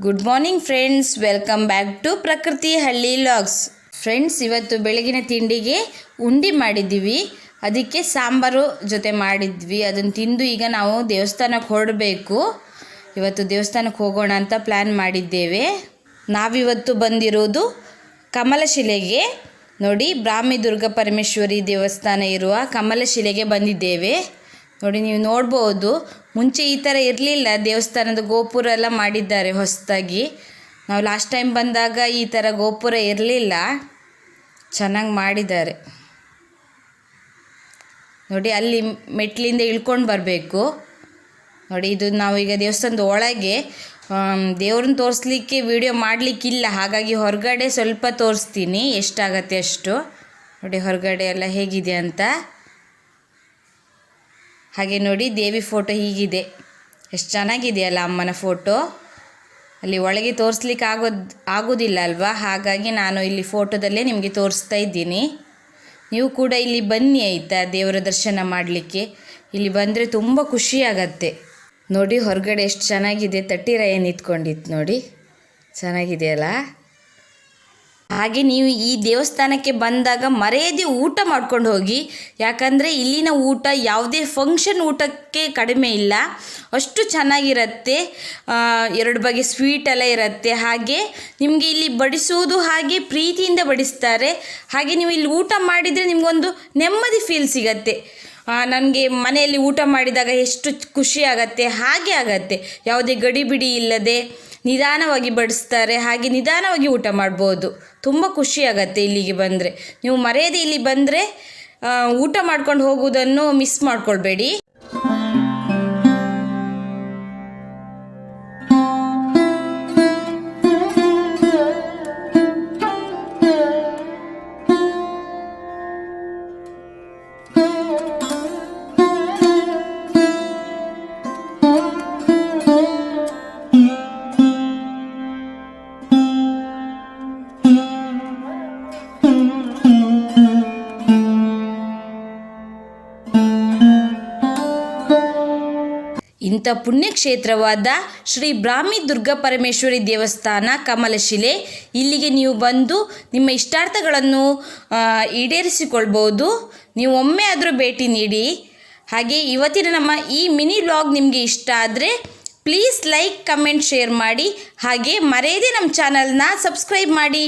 Good morning friends welcome back to Prakruthi Halli logs friends ಇವತ್ತು ಬೆಳಗಿನ ತಿಂಡಿಗೆ ಉಂಡಿ ಮಾಡಿದ್ದೀವಿ. ಅದಕ್ಕೆ ಸಾಂಬಾರು ಜೊತೆ ಮಾಡಿದ್ವಿ. ಅದನ್ನು ತಿಂದು ಈಗ ನಾವು ದೇವಸ್ಥಾನಕ್ಕೆ ಹೊರಡಬೇಕು. ಇವತ್ತು ದೇವಸ್ಥಾನಕ್ಕೆ ಹೋಗೋಣ ಅಂತ ಪ್ಲ್ಯಾನ್ ಮಾಡಿದ್ದೇವೆ. ನಾವಿವತ್ತು ಬಂದಿರೋದು ಕಮಲಶಿಲೆಗೆ. ನೋಡಿ, ಬ್ರಾಹ್ಮಿ ದುರ್ಗಾ ಪರಮೇಶ್ವರಿ ದೇವಸ್ಥಾನ ಇರುವ ಕಮಲಶಿಲೆಗೆ ಬಂದಿದ್ದೇವೆ. ನೋಡಿ, ನೀವು ನೋಡ್ಬೋದು. ಮುಂಚೆ ಈ ಥರ ಇರಲಿಲ್ಲ. ದೇವಸ್ಥಾನದ ಗೋಪುರ ಎಲ್ಲ ಮಾಡಿದ್ದಾರೆ ಹೊಸದಾಗಿ. ನಾವು ಲಾಸ್ಟ್ ಟೈಮ್ ಬಂದಾಗ ಈ ಥರ ಗೋಪುರ ಇರಲಿಲ್ಲ. ಚೆನ್ನಾಗಿ ಮಾಡಿದ್ದಾರೆ. ನೋಡಿ, ಅಲ್ಲಿ ಮೆಟ್ಲಿಂದ ಇಳ್ಕೊಂಡು ಬರಬೇಕು. ನೋಡಿ, ಇದು ನಾವು ಈಗ ದೇವಸ್ಥಾನದ ಒಳಗೆ ದೇವ್ರನ್ನ ತೋರಿಸ್ಲಿಕ್ಕೆ ವಿಡಿಯೋ ಮಾಡಲಿಕ್ಕಿಲ್ಲ. ಹಾಗಾಗಿ ಹೊರಗಡೆ ಸ್ವಲ್ಪ ತೋರಿಸ್ತೀನಿ. ಎಷ್ಟಾಗತ್ತೆ ಅಷ್ಟು. ನೋಡಿ, ಹೊರಗಡೆ ಎಲ್ಲ ಹೇಗಿದೆ ಅಂತ. ಹಾಗೆ ನೋಡಿ ದೇವಿ ಫೋಟೋ ಹೀಗಿದೆ. ಎಷ್ಟು ಚೆನ್ನಾಗಿದೆಯಲ್ಲ ಅಮ್ಮನ ಫೋಟೋ. ಅಲ್ಲಿ ಒಳಗೆ ತೋರಿಸ್ಲಿಕ್ಕೆ ಆಗೋದ್, ಆಗೋದಿಲ್ಲ ಅಲ್ವಾ? ಹಾಗಾಗಿ ನಾನು ಇಲ್ಲಿ ಫೋಟೋದಲ್ಲೇ ನಿಮಗೆ ತೋರಿಸ್ತಾ ಇದ್ದೀನಿ. ನೀವು ಕೂಡ ಇಲ್ಲಿ ಬನ್ನಿ ಆಯಿತಾ ದೇವರ ದರ್ಶನ ಮಾಡಲಿಕ್ಕೆ. ಇಲ್ಲಿ ಬಂದರೆ ತುಂಬ ಖುಷಿಯಾಗತ್ತೆ ನೋಡಿ ಹೊರಗಡೆ ಎಷ್ಟು ಚೆನ್ನಾಗಿದೆ. ತಟ್ಟಿರಾಯ ನಿಂತ್ಕೊಂಡಿತ್ತು ನೋಡಿ. ಚೆನ್ನಾಗಿದೆಯಲ್ಲ? ಹಾಗೆ ನೀವು ಈ ದೇವಸ್ಥಾನಕ್ಕೆ ಬಂದಾಗ ಮರೆಯದೆ ಊಟ ಮಾಡ್ಕೊಂಡು ಹೋಗಿ. ಯಾಕಂದರೆ ಇಲ್ಲಿನ ಊಟ ಯಾವುದೇ ಫಂಕ್ಷನ್ ಊಟಕ್ಕೆ ಕಡಿಮೆ ಇಲ್ಲ. ಅಷ್ಟು ಚೆನ್ನಾಗಿರುತ್ತೆ. ಎರಡು ಬಗೆ ಸ್ವೀಟ್ ಎಲ್ಲ ಇರುತ್ತೆ. ಹಾಗೆ ನಿಮಗೆ ಇಲ್ಲಿ ಬಡಿಸುವುದು ಹಾಗೆ ಪ್ರೀತಿಯಿಂದ ಬಡಿಸ್ತಾರೆ. ಹಾಗೆ ನೀವು ಇಲ್ಲಿ ಊಟ ಮಾಡಿದರೆ ನಿಮಗೊಂದು ನೆಮ್ಮದಿ ಫೀಲ್ ಸಿಗತ್ತೆ. ನನಗೆ ಮನೆಯಲ್ಲಿ ಊಟ ಮಾಡಿದಾಗ ಎಷ್ಟು ಖುಷಿ ಆಗತ್ತೆ, ಹಾಗೆ ಆಗತ್ತೆ. ಯಾವುದೇ ಗಡಿಬಿಡಿ ಇಲ್ಲದೆ. ನಿಧಾನವಾಗಿ ಬಡಿಸ್ತಾರೆ, ಹಾಗೆ ನಿಧಾನವಾಗಿ ಊಟ ಮಾಡ್ಬೋದು. ತುಂಬ ಖುಷಿಯಾಗತ್ತೆ ಇಲ್ಲಿಗೆ ಬಂದರೆ. ನೀವು ಮರೆಯದೆ ಇಲ್ಲಿ ಬಂದರೆ ಊಟ ಮಾಡ್ಕೊಂಡು ಹೋಗುವುದನ್ನು ಮಿಸ್ ಮಾಡ್ಕೊಳ್ಬೇಡಿ. ಇಂಥ ಪುಣ್ಯಕ್ಷೇತ್ರವಾದ ಶ್ರೀ ಬ್ರಾಹ್ಮಿ ದುರ್ಗಾ ಪರಮೇಶ್ವರಿ ದೇವಸ್ಥಾನ ಕಮಲಶಿಲೆ, ಇಲ್ಲಿಗೆ ನೀವು ಬಂದು ನಿಮ್ಮ ಇಷ್ಟಾರ್ಥಗಳನ್ನು ಈಡೇರಿಸಿಕೊಳ್ಬೋದು. ನೀವು ಒಮ್ಮೆ ಆದರೂ ಭೇಟಿ ನೀಡಿ. ಹಾಗೆ ಇವತ್ತಿನ ನಮ್ಮ ಈ ಮಿನಿ ವ್ಲಾಗ್ ನಿಮಗೆ ಇಷ್ಟ ಆದರೆ ಪ್ಲೀಸ್ ಲೈಕ್, ಕಮೆಂಟ್, ಶೇರ್ ಮಾಡಿ. ಹಾಗೆ ಮರೆಯದೆ ನಮ್ಮ ಚಾನಲ್ನ ಸಬ್ಸ್ಕ್ರೈಬ್ ಮಾಡಿ.